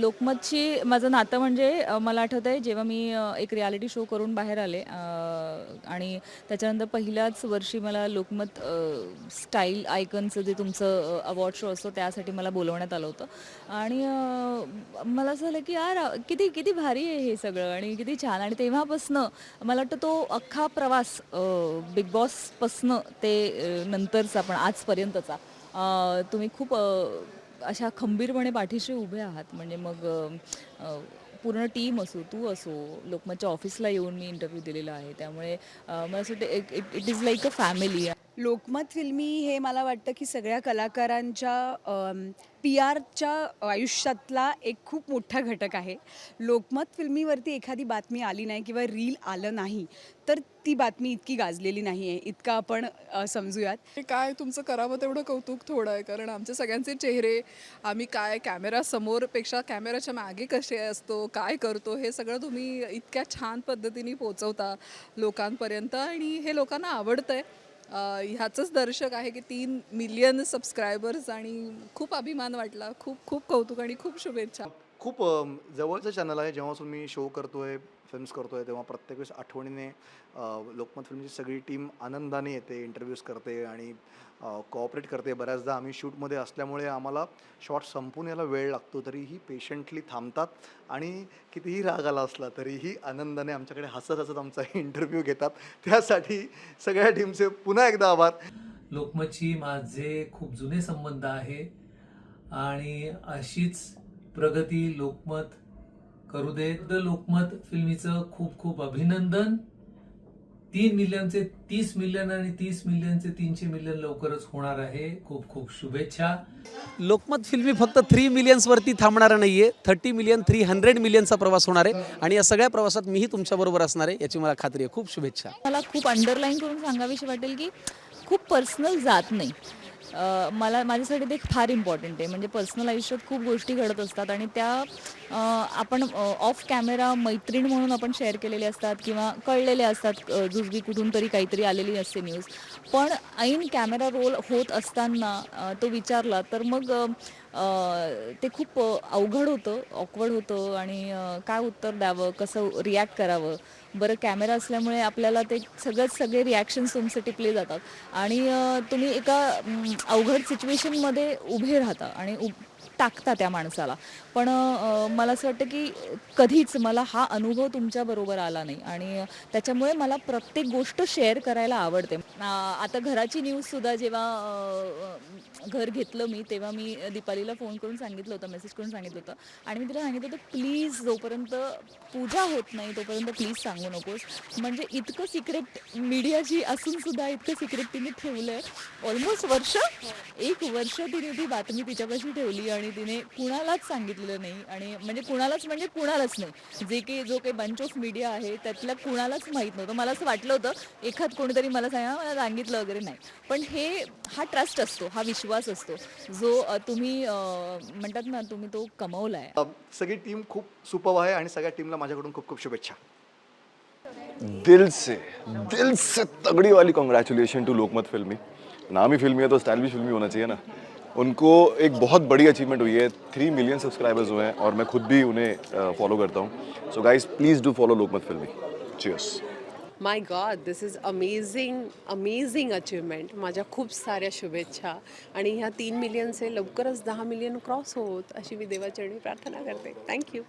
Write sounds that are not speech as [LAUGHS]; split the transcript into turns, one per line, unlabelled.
लोकमतची माझं नातं म्हणजे मला आठवतं आहे जेव्हा मी एक रियालिटी शो करून बाहेर आले आणि त्याच्यानंतर पहिल्याच वर्षी मला लोकमत स्टाईल आयकनचं जे तुमचं अवॉर्ड शो असतो त्यासाठी मला बोलवण्यात आलं होतं. आणि मला असं झालं की यार किती किती भारी आहे हे सगळं आणि किती छान. आणि तेव्हापासनं मला वाटतं तो अख्खा प्रवास बिग बॉसपासनं ते नंतरचा पण आजपर्यंतचा तुम्ही खूप अशा खंबीरपणे पाठीशी उभे आहात. म्हणजे मग पूर्ण टीम असो तू असो लोकमतच्या ऑफिसला येऊन मी इंटरव्ह्यू दिलेला आहे. त्यामुळे मला असं वाटतं it it is like a family
Lokmat Filmy हे मला वाटतं की सगळ्या कलाकारांच्या पी आरच्या आयुष्यातला एक खूप मोठा घटक आहे. लोकमत फिल्मीवरती एखादी बातमी आली नाही किंवा रील आलं नाही तर ती बातमी इतकी गाजलेली नाही आहे इतकं आपण समजूयात.
हे काय तुमचं करावं तेवढं कौतुक थोडं आहे कारण आमचे सगळ्यांचे चेहरे आम्ही काय कॅमेरा समोरपेक्षा कॅमेराच्या मागे कसे असतो काय करतो हे सगळं तुम्ही इतक्या छान पद्धतीने पोचवता लोकांपर्यंत आणि हे लोकांना आवडतं आहे ह्याचंच दर्शक आहे की तीन मिलियन सबस्क्रायबर्स आणि खूप अभिमान वाटला. खूप खूप कौतुक आणि खूप शुभेच्छा.
खूप अ, जवळचं चॅनल आहे. जेव्हापासून मी शो करतोय फिल्म्स करतोय तेव्हा प्रत्येक वेळेस आठवणीने अ, लोकमत फिल्मची सगळी टीम आनंदाने येते इंटरव्ह्यूज करते आणि कोऑपरेट करते. बऱ्याचदा आम्ही शूटमध्ये असल्यामुळे आम्हाला शॉट संपून यायला वेळ लागतो तरीही पेशंटली थांबतात आणि कितीही राग आला असला तरीही आनंदाने आमच्याकडे हसत हसत आमचा [LAUGHS] इंटरव्ह्यू घेतात. त्यासाठी सगळ्या टीमचे पुन्हा एकदा आभार.
लोकमतची माझे खूप जुने संबंध आहे आणि अशीच प्रगती लोकमत करू देत द लोकमत फिल्मीचं खूप खूप अभिनंदन. तीन मिलियनचे तीस मिलियन आणि तीस मिलियनचे तीनशे मिलियन लवकरच होणार आहे. खूप खूप शुभेच्छा.
लोकमत फिल्मी फक्त थ्री मिलियन्सवरती थांबणार नाही आहे थर्टी मिलियन थ्री हंड्रेड मिलियनचा प्रवास होणार आहे. आणि या सगळ्या प्रवासात मीही तुमच्याबरोबर असणार आहे याची मला खात्री आहे. खूप शुभेच्छा.
मला खूप अंडरलाईन करून सांगावीशी वाटेल की खूप पर्सनल जात नाही. मला माझ्यासाठी ते फार इम्पॉर्टंट आहे. म्हणजे पर्सनल आयुष्यात खूप गोष्टी घडत असतात आणि त्या आपण ऑफ कॅमेरा मैत्रीण म्हणून आपण शेअर केलेले असतात किंवा कळलेले असतात अ, जुजबी कुठून तरी काहीतरी आलेली असते न्यूज पण ऐन कॅमेरा रोल होत असताना तो विचारला तर मग ते खूप अवघड होतं ऑकवर्ड होतं आणि काय उत्तर द्यावं कसं रिॲक्ट करावं? बरं कॅमेरा असल्यामुळे आपल्याला ते सगळंच सगळे रिॲक्शन्स तुमचे टिपले जातात. आणि तुम्ही एका अवघड सिच्युएशनमध्ये उभे राहता आणि उ टाकता त्या माणसाला. पण मला असं वाटतं की कधीच मला हा अनुभव तुमच्याबरोबर आला नाही. आणि त्याच्यामुळे मला प्रत्येक गोष्ट शेअर करायला आवडते. आता घराची न्यूजसुद्धा जेव्हा घर घेतलं मी तेव्हा मी दीपालीला फोन करून सांगितलं होतं मेसेज करून सांगितलं होतं. आणि मी तिला सांगितलं होतं प्लीज जोपर्यंत पूजा होत नाही तोपर्यंत प्लीज सांगू नकोस. म्हणजे इतकं सिक्रेट मीडियाची असून सुद्धा इतकं सिक्रेट तिने ठेवलं आहे ऑलमोस्ट वर्ष एक वर्ष तिने ती बातमी तिच्यापाशी ठेवली आणि तिने कुणालाच सांगितलेलं नाही. आणि म्हणजे कुणालाच म्हणजे कुणालाच नाही. जे काही जो काही बंच ऑफ मीडिया आहे त्यातल्या कुणालाच माहीत नव्हतं. मला असं वाटलं होतं एखाद कोणीतरी मला सांगा मला सांगितलं वगैरे नाही. पण हे हा ट्रस्ट असतो हा विश्वास असतो. जो अ, तुम्ही अ, म्हणतात ना तुम्ही तो कमवला आहे
सगळी टीम खूप सुपर आहे आणि सगळ्या टीमला माझ्याकडून खूप खूप शुभेच्छा.
दिल से दिल से तगड़ी वाली कॉन्ग्रेचुलेशन टू लोकमत फिल्मी. नाम ही फिल्मी है तो स्टाइल भी फिल्मी होना चाहिए ना. उनको एक बहुत बड़ी अचीवमेंट हुई है. थ्री मिलियन सब्सक्राइबर्स हुए हैं और मैं खुद भी उन्हें फॉलो करता हूँ. So guys please do follow Lokmat Filmy. Cheers
my god this is amazing amazing achievement माझ्या खूप साऱ्या शुभेच्छा. आणि ह्या तीन मिलियनचे लवकरच दहा मिलियन क्रॉस होत अशी मी देवाचरणी प्रार्थना करते. थँक्यू